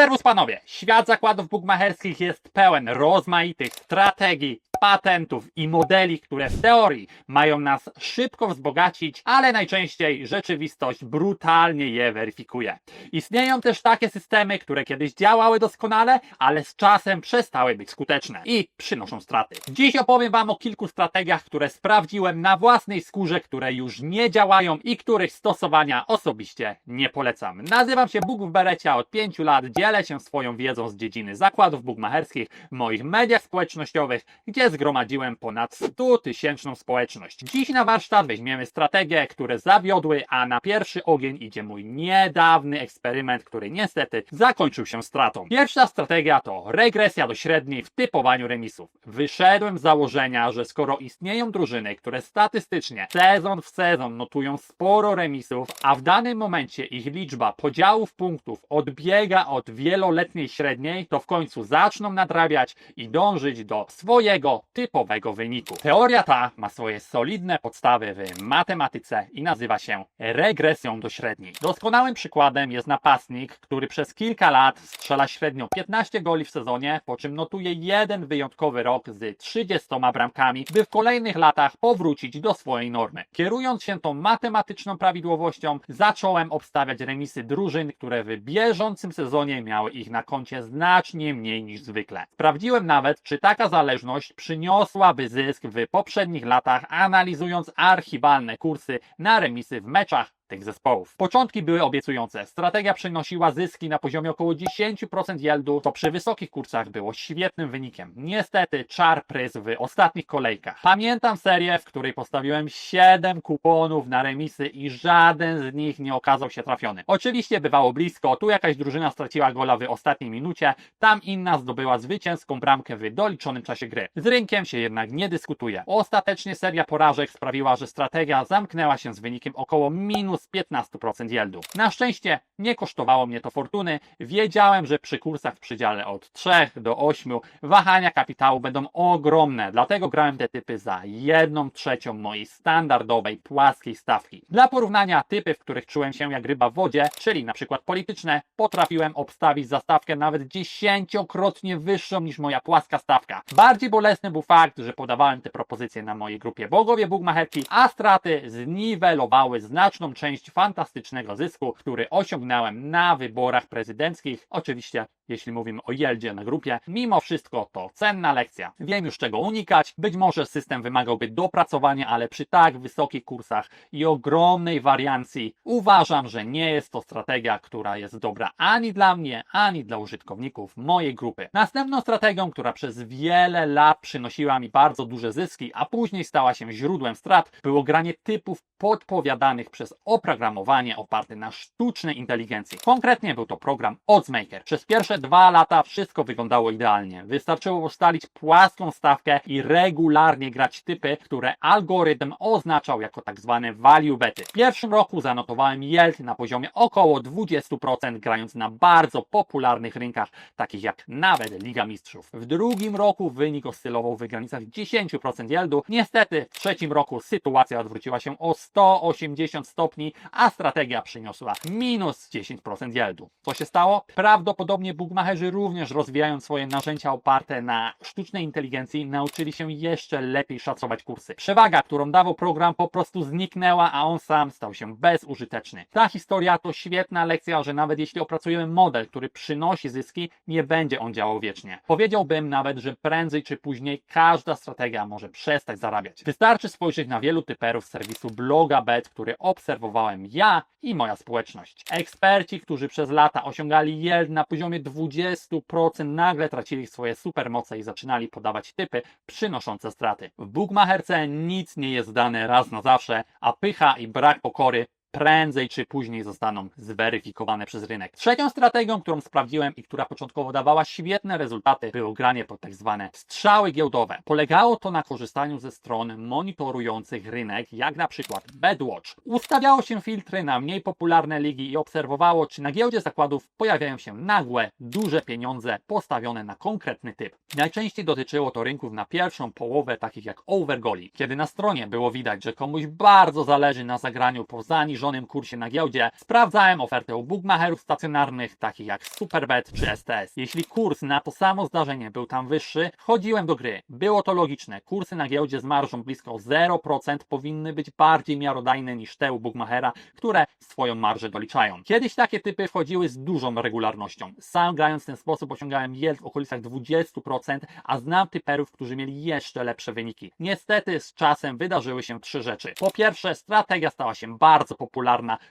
Serwus panowie, świat zakładów bukmacherskich jest pełen rozmaitych strategii, patentów i modeli, które w teorii mają nas szybko wzbogacić, ale najczęściej rzeczywistość brutalnie je weryfikuje. Istnieją też takie systemy, które kiedyś działały doskonale, ale z czasem przestały być skuteczne i przynoszą straty. Dziś opowiem Wam o kilku strategiach, które sprawdziłem na własnej skórze, które już nie działają i których stosowania osobiście nie polecam. Nazywam się Bóg w Berecie, a od 5 lat dzielę się swoją wiedzą z dziedziny zakładów bukmacherskich w moich mediach społecznościowych, gdzie zgromadziłem ponad 100 tysięczną społeczność. Dziś na warsztat weźmiemy strategie, które zawiodły, a na pierwszy ogień idzie mój niedawny eksperyment, który niestety zakończył się stratą. Pierwsza strategia to regresja do średniej w typowaniu remisów. Wyszedłem z założenia, że skoro istnieją drużyny, które statystycznie sezon w sezon notują sporo remisów, a w danym momencie ich liczba podziałów punktów odbiega od wieloletniej średniej, to w końcu zaczną nadrabiać i dążyć do swojego typowego wyniku. Teoria ta ma swoje solidne podstawy w matematyce i nazywa się regresją do średniej. Doskonałym przykładem jest napastnik, który przez kilka lat strzela średnio 15 goli w sezonie, po czym notuje jeden wyjątkowy rok z 30 bramkami, by w kolejnych latach powrócić do swojej normy. Kierując się tą matematyczną prawidłowością, zacząłem obstawiać remisy drużyn, które w bieżącym sezonie miały ich na koncie znacznie mniej niż zwykle. Sprawdziłem nawet, czy taka zależność przyniosłaby zysk w poprzednich latach, analizując archiwalne kursy na remisy w meczach tych zespołów. Początki były obiecujące. Strategia przynosiła zyski na poziomie około 10% yieldu, co przy wysokich kursach było świetnym wynikiem. Niestety czar prysł w ostatnich kolejkach. Pamiętam serię, w której postawiłem 7 kuponów na remisy i żaden z nich nie okazał się trafiony. Oczywiście bywało blisko, tu jakaś drużyna straciła gola w ostatniej minucie, tam inna zdobyła zwycięską bramkę w doliczonym czasie gry. Z rynkiem się jednak nie dyskutuje. Ostatecznie seria porażek sprawiła, że strategia zamknęła się z wynikiem około minus 15% yieldu. Na szczęście nie kosztowało mnie to fortuny. Wiedziałem, że przy kursach w przedziale od 3 do 8 wahania kapitału będą ogromne, dlatego grałem te typy za 1 trzecią mojej standardowej, płaskiej stawki. Dla porównania typy, w których czułem się jak ryba w wodzie, czyli na przykład polityczne, potrafiłem obstawić za stawkę nawet dziesięciokrotnie wyższą niż moja płaska stawka. Bardziej bolesny był fakt, że podawałem te propozycje na mojej grupie Bogowie Bugmacherki, a straty zniwelowały znaczną część fantastycznego zysku, który osiągnąłem na wyborach prezydenckich. Oczywiście, jeśli mówimy o jeldzie na grupie, mimo wszystko to cenna lekcja. Wiem już czego unikać. Być może system wymagałby dopracowania, ale przy tak wysokich kursach i ogromnej wariancji uważam, że nie jest to strategia, która jest dobra ani dla mnie, ani dla użytkowników mojej grupy. Następną strategią, która przez wiele lat przynosiła mi bardzo duże zyski, a później stała się źródłem strat, było granie typów podpowiadanych przez oprogramowanie oparte na sztucznej inteligencji. Konkretnie był to program Oddsmaker. Przez pierwsze dwa lata wszystko wyglądało idealnie. Wystarczyło ustalić płaską stawkę i regularnie grać typy, które algorytm oznaczał jako tak zwane value bety. W pierwszym roku zanotowałem yield na poziomie około 20%, grając na bardzo popularnych rynkach, takich jak nawet Liga Mistrzów. W drugim roku wynik oscylował w granicach 10% yieldu. Niestety w trzecim roku sytuacja odwróciła się o 180 stopni, a strategia przyniosła minus 10% yieldu. Co się stało? Prawdopodobnie bugmacherzy również rozwijają swoje narzędzia oparte na sztucznej inteligencji nauczyli się jeszcze lepiej szacować kursy. Przewaga, którą dawał program po prostu zniknęła, a on sam stał się bezużyteczny. Ta historia to świetna lekcja, że nawet jeśli opracujemy model, który przynosi zyski, nie będzie on działał wiecznie. Powiedziałbym nawet, że prędzej czy później każda strategia może przestać zarabiać. Wystarczy spojrzeć na wielu typerów z serwisu BlogaBet, który obserwowałem ja i moja społeczność. Eksperci, którzy przez lata osiągali yield na poziomie 20%, nagle tracili swoje supermoce i zaczynali podawać typy przynoszące straty. W bugmacherce nic nie jest dane raz na zawsze, a pycha i brak pokory prędzej czy później zostaną zweryfikowane przez rynek. Trzecią strategią, którą sprawdziłem i która początkowo dawała świetne rezultaty, było granie po tak zwane strzały giełdowe. Polegało to na korzystaniu ze stron monitorujących rynek, jak na przykład Bedwatch. Ustawiało się filtry na mniej popularne ligi i obserwowało, czy na giełdzie zakładów pojawiają się nagłe, duże pieniądze postawione na konkretny typ. Najczęściej dotyczyło to rynków na pierwszą połowę, takich jak Overgoli, kiedy na stronie było widać, że komuś bardzo zależy na zagraniu po zaniżonym zbliżonym kursie na giełdzie, sprawdzałem ofertę u bookmacherów stacjonarnych, takich jak Superbet czy STS. Jeśli kurs na to samo zdarzenie był tam wyższy, wchodziłem do gry. Było to logiczne. Kursy na giełdzie z marżą blisko 0% powinny być bardziej miarodajne niż te u bookmachera, które swoją marżę doliczają. Kiedyś takie typy wchodziły z dużą regularnością. Sam grając w ten sposób osiągałem yield w okolicach 20%, a znam typerów, którzy mieli jeszcze lepsze wyniki. Niestety z czasem wydarzyły się trzy rzeczy. Po pierwsze, strategia stała się bardzo popularna,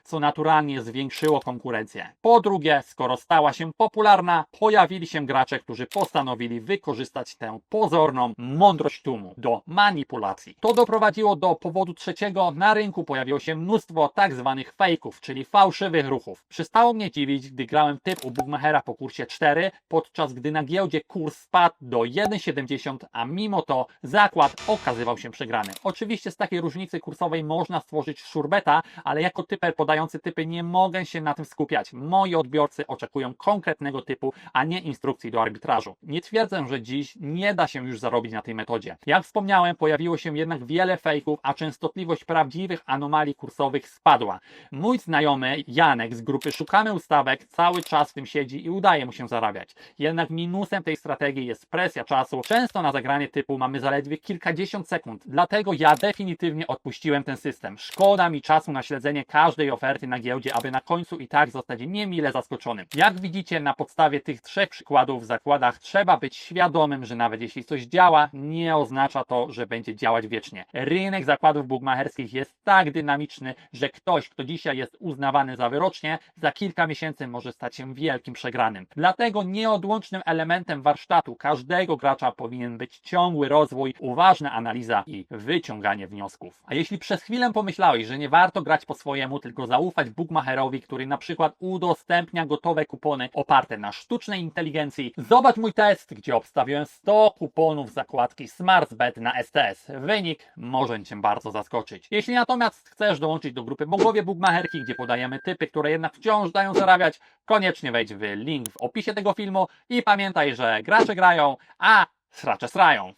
co naturalnie zwiększyło konkurencję. Po drugie, skoro stała się popularna, pojawili się gracze, którzy postanowili wykorzystać tę pozorną mądrość tłumu do manipulacji. To doprowadziło do powodu trzeciego. Na rynku pojawiło się mnóstwo tak zwanych fejków, czyli fałszywych ruchów. Przestało mnie dziwić, gdy grałem typ u Bookmachera po kursie 4, podczas gdy na giełdzie kurs spadł do 1,70, a mimo to zakład okazywał się przegrany. Oczywiście z takiej różnicy kursowej można stworzyć szurbeta, ale jako typer podający typy nie mogę się na tym skupiać. Moi odbiorcy oczekują konkretnego typu, a nie instrukcji do arbitrażu. Nie twierdzę, że dziś nie da się już zarobić na tej metodzie. Jak wspomniałem, pojawiło się jednak wiele fejków, a częstotliwość prawdziwych anomalii kursowych spadła. Mój znajomy Janek z grupy Szukamy Ustawek cały czas w tym siedzi i udaje mu się zarabiać. Jednak minusem tej strategii jest presja czasu. Często na zagranie typu mamy zaledwie kilkadziesiąt sekund, dlatego ja definitywnie odpuściłem ten system. Szkoda mi czasu na śledzenie każdej oferty na giełdzie, aby na końcu i tak zostać niemile zaskoczonym. Jak widzicie, na podstawie tych trzech przykładów w zakładach trzeba być świadomym, że nawet jeśli coś działa, nie oznacza to, że będzie działać wiecznie. Rynek zakładów bugmacherskich jest tak dynamiczny, że ktoś, kto dzisiaj jest uznawany za wyrocznie, za kilka miesięcy może stać się wielkim przegranym. Dlatego nieodłącznym elementem warsztatu każdego gracza powinien być ciągły rozwój, uważna analiza i wyciąganie wniosków. A jeśli przez chwilę pomyślałeś, że nie warto grać po swojemu, tylko zaufać bookmacherowi, który na przykład udostępnia gotowe kupony oparte na sztucznej inteligencji, zobacz mój test, gdzie obstawiłem 100 kuponów zakładki SmartBet na STS. Wynik może Cię bardzo zaskoczyć. Jeśli natomiast chcesz dołączyć do grupy Bogowie Bookmacherki, gdzie podajemy typy, które jednak wciąż dają zarabiać, koniecznie wejdź w link w opisie tego filmu i pamiętaj, że gracze grają, a sracze srają.